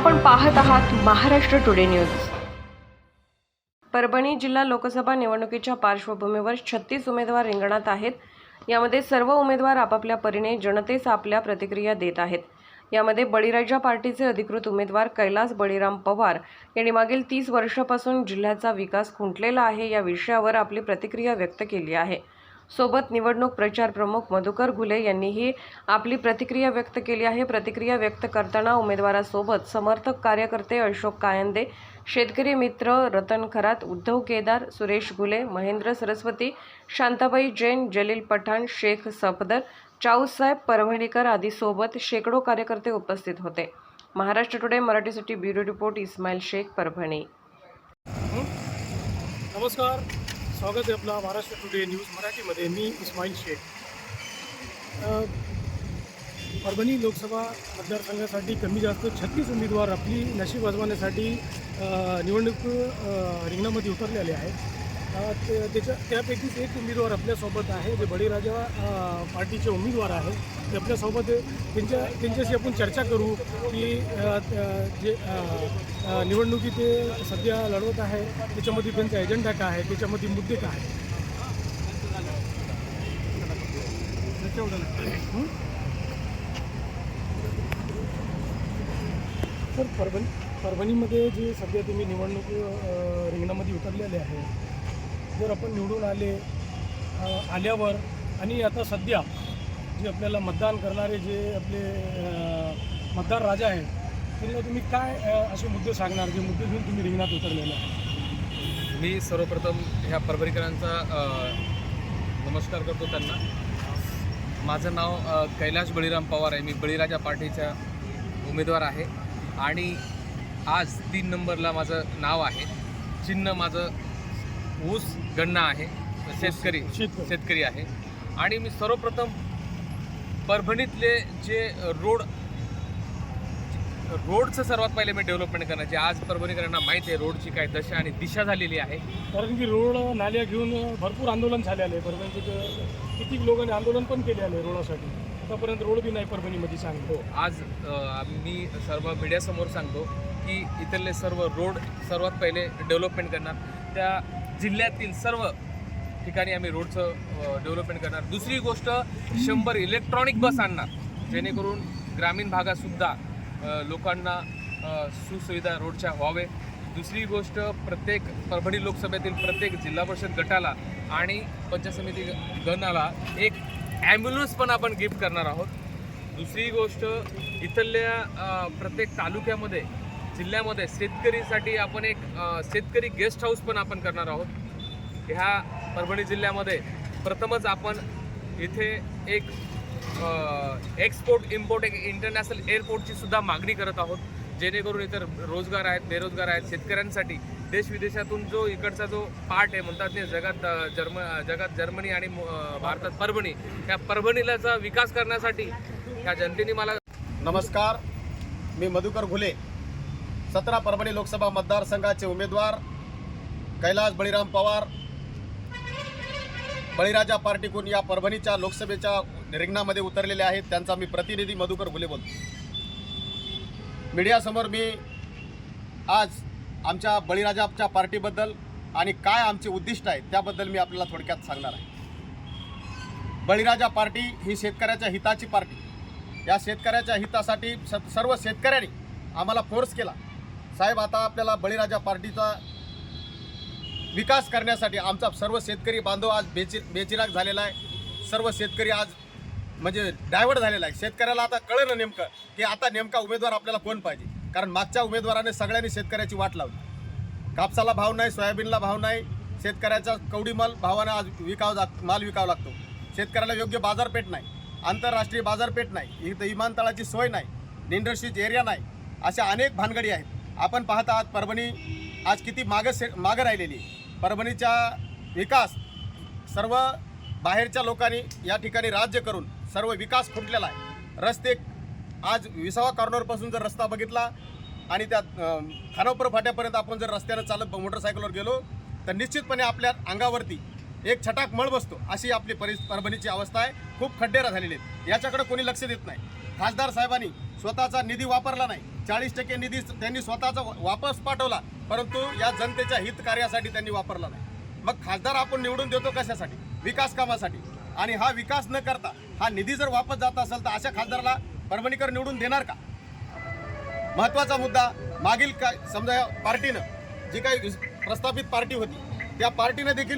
आपण पाहत आहात महाराष्ट्र टुडे न्यूज परभणी जिल्हा लोकसभा निवडणुकीच्या पार्श्वभूमीवर छत्तीस उमेदवार रिंगणात आहेत. यामध्ये सर्व उमेदवार आपापल्या परीने जनतेस आपल्या प्रतिक्रिया देत आहेत. यामध्ये बळीराजा पार्टीचे अधिकृत उमेदवार कैलास बळीराम पवार यांनी मागील तीस वर्षापासून जिल्ह्याचा विकास खुंटलेला आहे या विषयावर आपली प्रतिक्रिया व्यक्त केली आहे. सोबत निवडणूक प्रचार प्रमुख मधुकर घुले यांनीही आपली प्रतिक्रिया व्यक्त केली आहे. प्रतिक्रिया व्यक्त करताना उमेदवारासोबत समर्थक कार्यकर्ते अशोक कायंदे शेतकरी मित्र रतन खरात उद्धव केदार सुरेश घुले महेंद्र सरस्वती शांताबाई जैन जलील पठाण शेख सफदर चाऊसाहेब परभणीकर आदी सोबत शेकडो कार्यकर्ते उपस्थित होते. महाराष्ट्र टुडे मराठीसाठी ब्युरो रिपोर्ट इस्माईल शेख परभणी. नमस्कार. स्वागत आहे आपला महाराष्ट्र टुडे न्यूज मराठीमध्ये. मी इस्माईल शेख. परभणी लोकसभा मतदारसंघासाठी कमी जास्त छत्तीस उमेदवार आपली नशीब वाजवण्यासाठी निवडणूक रिंगणामध्ये उतरलेले आहेत. त्याच्या त्यापैकीच एक उमेदवार आपल्यासोबत आहे जे बळीराजा पार्टीचे उमेदवार आहे. ते आपल्यासोबत त्यांच्या त्यांच्याशी आपण चर्चा करू की जे निवडणुकी ते सध्या लढवत आहे. त्याच्यामध्ये त्यांचा एजेंडा काय आहे? त्याच्यामध्ये मुद्दे काय आहे सर परभणी परभणीमध्ये जे सध्या तुम्ही निवडणूक रिंगणामध्ये उतरलेले आहे जर आपण निवडून आले आल्यावर आणि आता सध्या जे आपल्याला मतदान करणारे जे आपले मतदार राजा आहेत त्यांना तुम्ही काय असे मुद्दे सांगणार जे मुद्दे घेऊन तुम्ही रिंगणात उतरलेले मी सर्वप्रथम ह्या परभरीकरांचा नमस्कार करतो त्यांना. माझं नाव कैलाश बळीराम पवार आहे. मी बळीराजा पार्टीचा उमेदवार आहे. आणि आज तीन नंबरला माझं नाव आहे. चिन्ह माझं ऊस गन्ना आहे. शेतकरी शेतकरी. शेतकरी. आहे. आणि मी सर्वप्रथम परभणीतले जे रोड रोडचं सर्वात पहिले मी डेव्हलपमेंट करण्याचे आज परभणीकरांना माहिती आहे रोडची काय दशा आणि दिशा झालेली आहे. कारण की रोड नाल्या घेऊन भरपूर आंदोलन झालेलं आहे परभणी किती लोकांनी आंदोलन पण केले आले रोडासाठी. आतापर्यंत रोड बी नाही परभणीमध्ये सांगतो. हो आज मी सर्व मीडियासमोर सांगतो की इथले सर्व रोड सर्वात पहिले डेव्हलपमेंट करणार. त्या जिल्ह्यातील सर्व ठिकाणी आम्ही रोडचं डेव्हलपमेंट करणार. दुसरी गोष्ट शंभर इलेक्ट्रॉनिक बस आणणार. जेणेकरून ग्रामीण भागातसुद्धा लोकांना सुसुविधा रोडच्या व्हावे. दुसरी गोष्ट प्रत्येक परभणी लोकसभेतील प्रत्येक जिल्हा परिषद गटाला आणि पंचायत समिती गणाला एक ॲम्ब्युलन्स पण आपण गिफ्ट करणार आहोत. दुसरी गोष्ट इथल्या प्रत्येक तालुक्यामध्ये जिल्ह्यामध्ये शेतकरीसाठी आपण एक शेतकरी गेस्ट हाऊस पण आपण करणार आहोत. ह्या परभणी जिल्ह्यामध्ये प्रथमच आपण इथे एक एक्सपोर्ट इम्पोर्ट एक इंटरनॅशनल एअरपोर्टची सुद्धा मागणी करत आहोत. जेणेकरून इतर रोजगार आहेत बेरोजगार आहेत शेतकऱ्यांसाठी. देश विदेशातून जो इकडचा जो पार्ट आहे म्हणतात ते जगात जर्म जगात जर्मनी आणि भारतात परभणी त्या परभणीलाचा विकास करण्यासाठी ह्या जनतेने मला नमस्कार. मी मधुकर घुले. सतरा परभणी लोकसभा मतदारसंघाचे उमेदवार कैलास बळीराम पवार. बळीराजा पार्टीकडून या परभणीच्या लोकसभेच्या रिंगणामध्ये उतरलेले आहेत. त्यांचा मी प्रतिनिधी मधुकर घुले बोलतो. मीडियासमोर मी आज आमच्या बळीराजाच्या पार्टीबद्दल आणि काय आमचे उद्दिष्ट आहे त्याबद्दल मी आपल्याला थोडक्यात सांगणार आहे. बळीराजा पार्टी ही शेतकऱ्याच्या हिताची पार्टी. या शेतकऱ्याच्या हितासाठी स सर्व शेतकऱ्यांनी आम्हाला फोर्स केला. साहेब आता आपल्याला बळीराजा पार्टीचा विकास करण्यासाठी आमचा सर्व शेतकरी बांधव आज बेचि बेचिराग झालेला आहे. सर्व शेतकरी आज म्हणजे डायव्हर्ट झालेला आहे. शेतकऱ्याला आता कळलं नेमकं की आता नेमका उमेदवार आपल्याला कोण पाहिजे? कारण मागच्या उमेदवाराने सगळ्यांनी शेतकऱ्याची वाट लावली. कापसाला भाव नाही सोयाबीनला भाव नाही शेतकऱ्याचा कवडी माल भावानं आज विकावं जा माल विकावा लागतो. शेतकऱ्याला योग्य बाजारपेठ नाही आंतरराष्ट्रीय बाजारपेठ नाही इथं विमानतळाची सोय नाही इंडस्ट्रीज एरिया नाही अशा अनेक भानगडी आहेत. आपण पाहत आहात परभणी. आज किती मागं से मागं राहिलेली. आहे परभणीचा विकास सर्व बाहेरच्या लोकांनी या ठिकाणी राज्य करून सर्व विकास फुटलेला आहे. रस्ते आज विसावा कॉर्नरपासून जर रस्ता बघितला आणि त्या अं, खानापूर फाट्यापर्यंत आपण जर रस्त्यानं चालत मोटरसायकलवर गेलो तर निश्चितपणे आपल्या अंगावरती एक छटाक मळ बसतो अशी आपली परि परभणीची अवस्था आहे. खूप खड्डेरा झालेली आहेत. याच्याकडे कोणी लक्ष देत नाही. खासदार साहेबांनी स्वतःचा निधी वापरला नाही. चाळीस टक्के निधी त्यांनी स्वतःचा वापस पाठवला परंतु या जनतेच्या हित कार्यासाठी त्यांनी वापरला नाही. मग खासदार आपण निवडून देतो कशासाठी? विकास कामासाठी. आणि हा विकास न करता हा निधी जर वापस जात असेल तर अशा खासदाराला परभणीकर निवडून देणार का? महत्त्वाचा मुद्दा मागील काय समजा या पार्टीनं जी काही प्रस्थापित पार्टी होती त्या पार्टीनं देखील